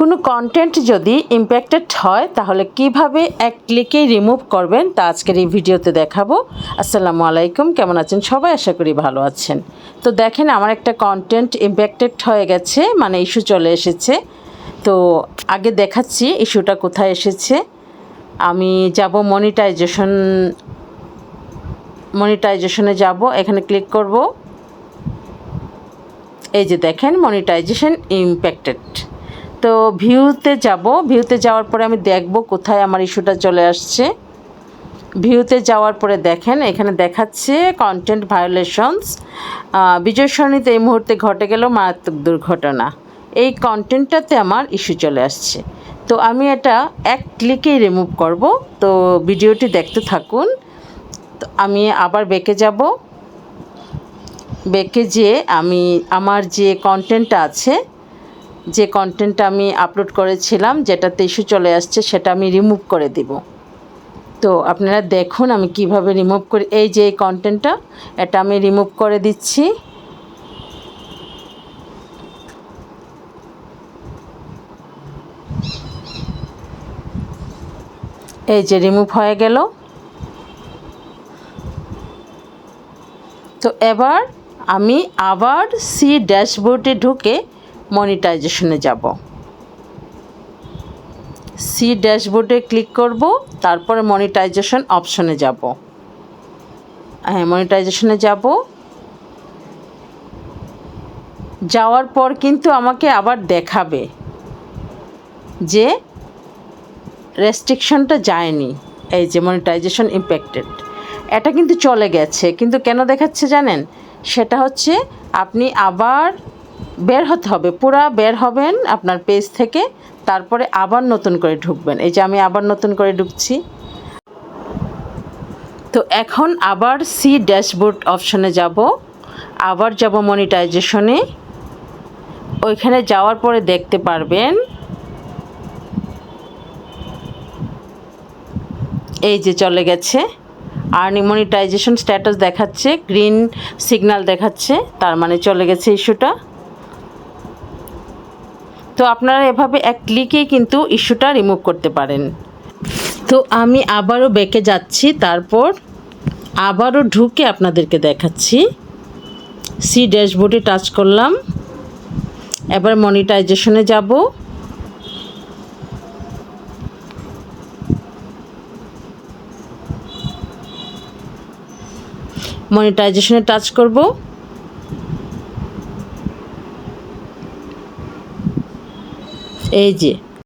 কোনো কন্টেন্ট যদি ইম্প্যাক্টেড হয়, তাহলে কীভাবে এক ক্লিকে রিমুভ করবেন, তা আজকের এই ভিডিওতে দেখাবো। আসসালামু আলাইকুম, কেমন আছেন সবাই? আশা করি ভালো আছেন। তো দেখেন, আমার একটা কন্টেন্ট ইম্প্যাক্টেড হয়ে গেছে মানে ইস্যু চলে এসেছে। তো আগে দেখাচ্ছি ইস্যুটা কোথায় এসেছে। আমি যাব মনিটাইজেশন মনিটাইজেশনে যাব, এখানে ক্লিক করব। এই যে দেখেন মনিটাইজেশন ইম্প্যাক্টেড তো ভিউতে যাব। ভিউতে যাওয়ার পরে আমি দেখব কোথায় আমার ইস্যুটা চলে আসছে। ভিউতে যাওয়ার পরে দেখেন, এখানে দেখাচ্ছে কন্টেন্ট ভায়োলেশনস বিজয় সরণিতে এই মুহূর্তে ঘটে গেল মারাত্মক দুর্ঘটনা। এই কন্টেন্টটাতে আমার ইস্যু চলে আসছে। তো আমি এটা এক ক্লিকেই রিমুভ করব। তো ভিডিওটি দেখতে থাকুন। তো আমি আবার বেঁকে যাব। বেঁকে যেয়ে আমি, আমার যে কন্টেন্টটা আছে যে কন্টেন্টটা আমি আপলোড করেছিলাম যেটাতে ইস্যু চলে আসছে, সেটা আমি রিমুভ করে দিব। তো আপনারা দেখুন আমি কীভাবে রিমুভ করি। এই যে এই কন্টেন্টটা এটা আমি রিমুভ করে দিচ্ছি। এই যে রিমুভ হয়ে গেল। তো এবার আমি আবার সি ড্যাশবোর্ডে ঢুকে মনিটাইজেশনে যাব। সি ড্যাশবোর্ডে ক্লিক করব, তারপরে মনিটাইজেশন অপশনে যাব। হ্যাঁ মনিটাইজেশনে যাব। যাওয়ার পর কিন্তু আমাকে আবার দেখাবে যে রেস্ট্রিকশনটা যায়নি, এই যে মনিটাইজেশন ইম্প্যাক্টেড এটা কিন্তু চলে গেছে, কিন্তু কেন দেখাচ্ছে জানেন? সেটা হচ্ছে আপনি আবার বের হতে হবে, পুরা বের হবেন আপনার পেজ থেকে, তারপরে আবার নতুন করে ঢুকবেন। এই যে আমি আবার নতুন করে ঢুকছি। তো এখন আবার সি ড্যাশবোর্ড অপশনে যাব, আবার যাব মনিটাইজেশনে ওইখানে যাওয়ার পরে দেখতে পারবেন। এই যে চলে গেছে। আর্নিং মনিটাইজেশন স্ট্যাটাস দেখাচ্ছে গ্রিন সিগন্যাল দেখাচ্ছে, তার মানে চলে গেছে ইস্যুটা তো আপনারা এভাবে এক ক্লিকেই কিন্তু ইস্যুটা রিমুভ করতে পারেন। তো আমি আবারও বেঁকে যাচ্ছি, তারপর আবারও ঢুকে আপনাদেরকে দেখাচ্ছি। সি ড্যাশবোর্ডে টাচ করলাম। এবার মনিটাইজেশনে যাব। মনিটাইজেশনে টাচ করব। এই যে